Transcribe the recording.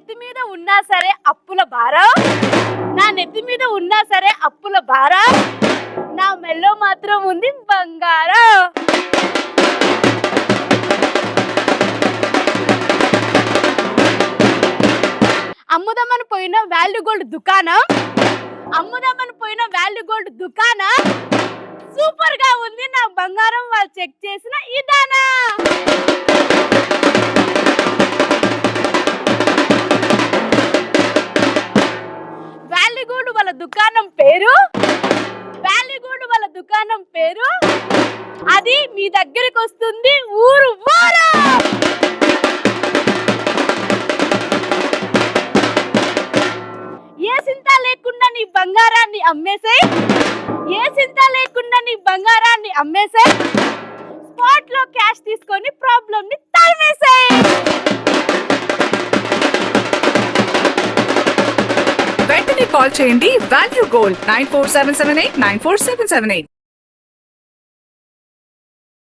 నెత్తి మీద ఉన్నా సరే అప్పుల భారం. నా నెత్తి మీద ఉన్నా సరే అప్పుల భారం. నా మెల్లో మాత్రం ఉంది బంగారం. అమ్ముదామని పోయిన వాల్యూ గోల్డ్ దుకాణం. అమ్ముదామని పోయిన వాల్యూ గోల్డ్ దుకాణం. సూపర్గా ఉంది నా బంగారం వాళ్ళు చెక్ చేసిన ఇదానా వాళ్ళ దుకాణం పేరు? బాలిగూడు వాళ్ళ దుకాణం పేరు? అది మీ దగ్గరికి వస్తుంది. ఊరు ఊరు ఏ చింత లేకుండా నీ బంగారాన్ని అమ్మేసాయి ఏ చింత లేకుండా నీ బంగారాన్ని అమ్మేసాయి స్పాట్లో క్యాష్ తీసుకొని ప్రాబ్లం ని తరిమేసాయి కాల్ చేయండి. Value gold nine four seven seven eight nine four seven seven eight